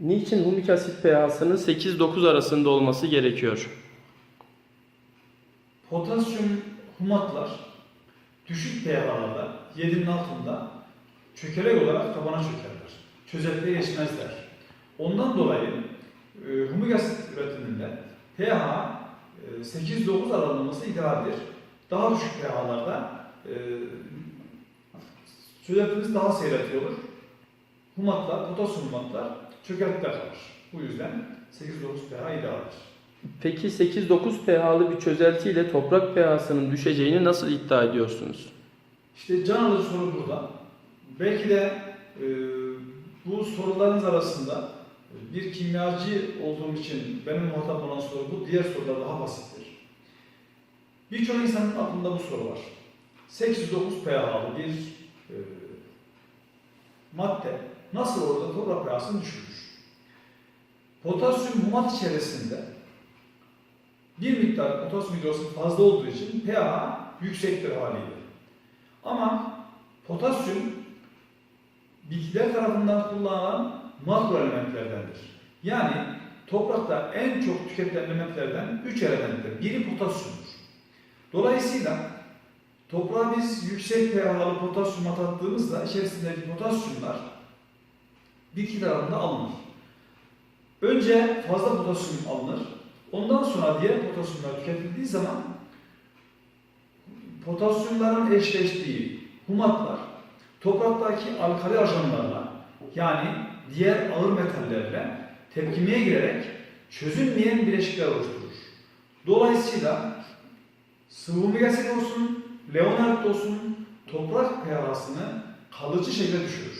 Niçin humik asit pH'sının 8-9 arasında olması gerekiyor? Potasyum humatlar düşük pH'larda 7'nin altında çökelek olarak tabana çökerler. Çözeltiye geçmezler. Ondan dolayı e, humik asit üretiminde pH e, 8-9 aralığında idealdir. Daha düşük pH'larda e, daha seyretli olur. Humatlar, potasyum humatlar çökeltikte kalır. Bu yüzden 8-9 pH idealdir. Peki 8-9 pH'lı bir çözelti ile toprak pH'sının düşeceğini nasıl iddia ediyorsunuz? İşte can alıcı soru burada. Belki de e, bu sorularınız arasında bir kimyacı olduğum için benim muhatap olan soru bu. Diğer sorular daha basittir. Birçok insanın aklında bu soru var. 8-9 pH'lı bir e, madde nasıl orada toprak pH'sını düşürür? Potasyum humat içerisinde bir miktar potasyum hidroksit fazla olduğu için pH yüksektir haliyle. Ama potasyum bitkiler tarafından kullanılan makro elementlerdendir. Yani toprakta en çok tüketilen elementlerden 3 elementtir. Biri potasyumdur. Dolayısıyla toprağa biz yüksek pH'lı potasyum atattığımızda içerisindeki potasyumlar bitki tarafından alınır. Önce fazla potasyum alınır. Ondan sonra diğer potasyumlar tüketildiği zaman potasyumların eşleştiği humatlar topraktaki alkali ajanlarla yani diğer ağır metallerle tepkimeye girerek çözünmeyen bileşikler oluşturur. Dolayısıyla sıvı asit olsun, leonard olsun toprak pH'sını kalıcı şekilde düşürür.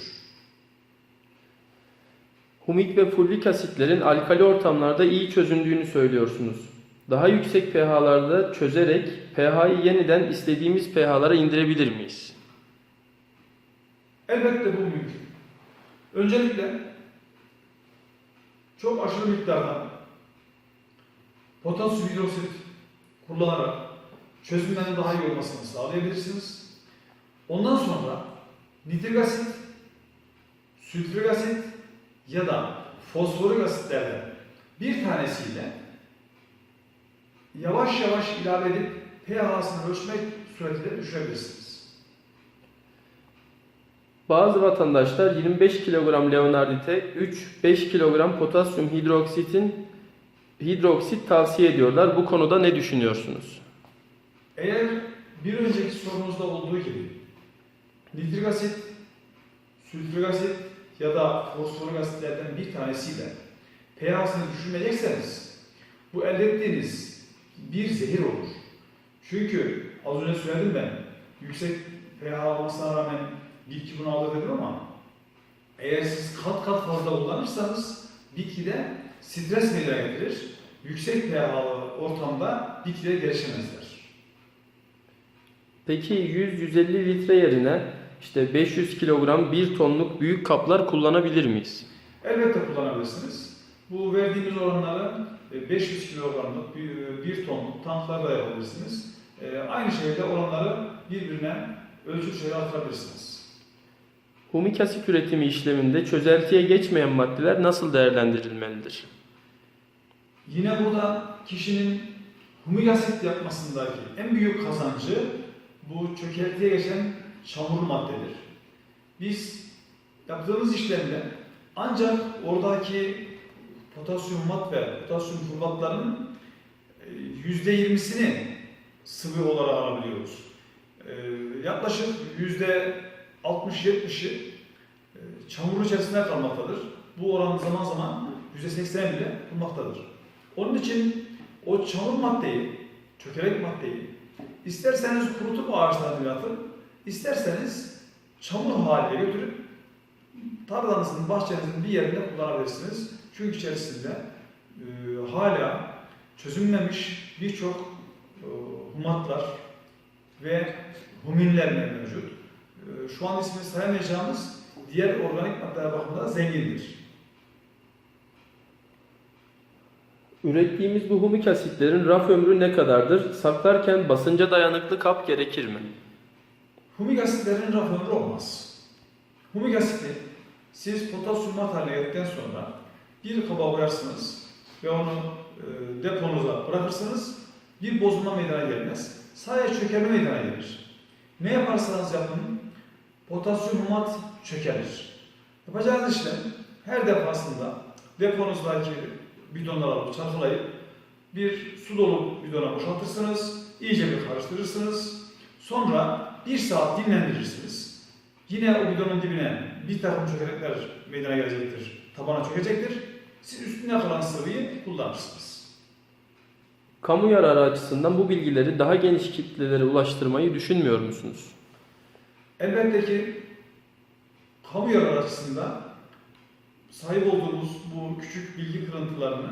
Humik ve fulvik asitlerin alkali ortamlarda iyi çözündüğünü söylüyorsunuz. Daha yüksek pH'larda çözerek pH'yi yeniden istediğimiz pH'lara indirebilir miyiz? Elbette bu mümkün. Öncelikle çok aşırı miktarda potasyum hidroksit kullanarak çözümlerin daha iyi olmasını sağlayabilirsiniz. Ondan sonra nitrik asit, sülfürik asit ya da fosforik asitlerden bir tanesiyle yavaş yavaş ilave edip pH'sını ölçmek suretiyle düşürebilirsiniz. Bazı vatandaşlar 25 kilogram leonardite 3-5 kilogram potasyum hidroksitin hidroksit tavsiye ediyorlar. Bu konuda ne düşünüyorsunuz? Eğer bir önceki sorunuzda olduğu gibi nitrik asit, sülfürik asit ya da fosforik asitlerden bir tanesiyle pH'sini düşürmeyecekseniz bu elde ettiğiniz bir zehir olur. Çünkü az önce söyledim ben yüksek pH olmasına rağmen bitki bunu dedim ama eğer siz kat kat fazla kullanırsanız bitkide stres meydana getirir. Yüksek pH'lı ortamda bitkiler gelişemezler. Peki 100-150 litre yerine işte 500 kilogram 1 tonluk büyük kaplar kullanabilir miyiz? Elbette kullanabilirsiniz. Bu verdiğimiz oranları e, 500 kilogramlık, bir- 1 tonluk tanklarda yapabilirsiniz. E, Aynı şekilde oranları birbirine ölçü şeye atabilirsiniz. Humik asit üretimi işleminde çözeltiye geçmeyen maddeler nasıl değerlendirilmelidir? Yine burada kişinin humik asit yapmasındaki en büyük kazancı bu çökeltiye geçen çamurlu maddedir. Biz yaptığımız işlemde ancak oradaki potasyum mat ve potasyum furlatların %20'sini sıvı olarak alabiliyoruz. E, Yaklaşık %60-70'i e, çamur içerisinde kalmaktadır. Bu oran zaman zaman %80 bile bulmaktadır. Onun için o çamur maddeyi, çökelek maddeyi isterseniz kurutup ağaçlarını yatın, isterseniz çamur haline götürüp tarlanızın, bahçenizin bir yerinde kullanabilirsiniz. Çünkü içerisinde e, hala çözülmemiş birçok e, humatlar ve huminler mevcut. E, şu an ismini sayamayacağımız diğer organik maddeler bakımından zengindir. Ürettiğimiz bu humik asitlerin raf ömrü ne kadardır? Saklarken basınca dayanıklı kap gerekir mi? Humik asitlerin raf ömrü olmaz. Humik asiti siz potasyum haline geldikten sonra bir kaba koyarsınız ve onu e, deponuza bırakırsınız. Bir bozulma meydana gelmez. Sadece çökelme meydana gelir. Ne yaparsanız yapın potasyum humat çökelir. Yapacağınız işlem her defasında deponuzdaki bidonları alıp çarpılayıp bir su dolu bidona boşaltırsınız. iyice bir karıştırırsınız. Sonra bir saat dinlendirirsiniz. Yine o bidonun dibine bir takım çökelekler meydana gelecektir. Tabana çökecektir. Siz üstüne kalan sıvıyı kullanırsınız. Kamu yararı açısından bu bilgileri daha geniş kitlelere ulaştırmayı düşünmüyor musunuz? Elbette ki kamu yararı açısından sahip olduğumuz bu küçük bilgi kırıntılarını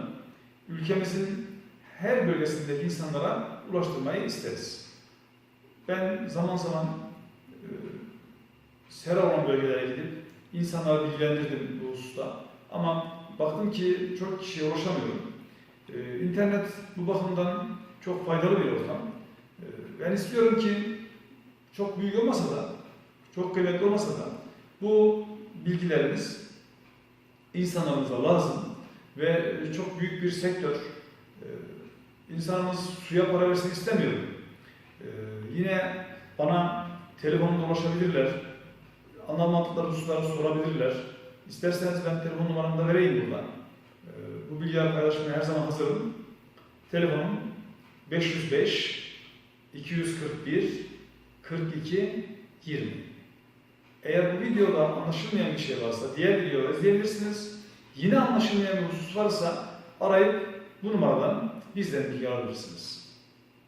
ülkemizin her bölgesindeki insanlara ulaştırmayı isteriz. Ben zaman zaman e, sera olan bölgelere gidip insanları bilgilendirdim bu hususta. Ama baktım ki çok kişiye ulaşamıyorum. E, İnternet bu bakımdan çok faydalı bir ortam. E, ben istiyorum ki çok büyük olmasa da çok kıymetli olmasa da bu bilgilerimiz insanlarımıza lazım ve çok büyük bir sektör. Ee, İnsanımız suya para versin istemiyorum. Ee, Yine bana telefonla ulaşabilirler. Anlamadıkları hususları sorabilirler. İsterseniz ben telefon numaramı da vereyim burada. Ee, Bu bilgiler paylaşmaya her zaman hazırım. Telefonum 505 241 42 20. Eğer bu videoda anlaşılmayan bir şey varsa diğer videoda izleyebilirsiniz. Yine anlaşılmayan bir husus varsa arayıp bu numaradan bizden bilgi alabilirsiniz.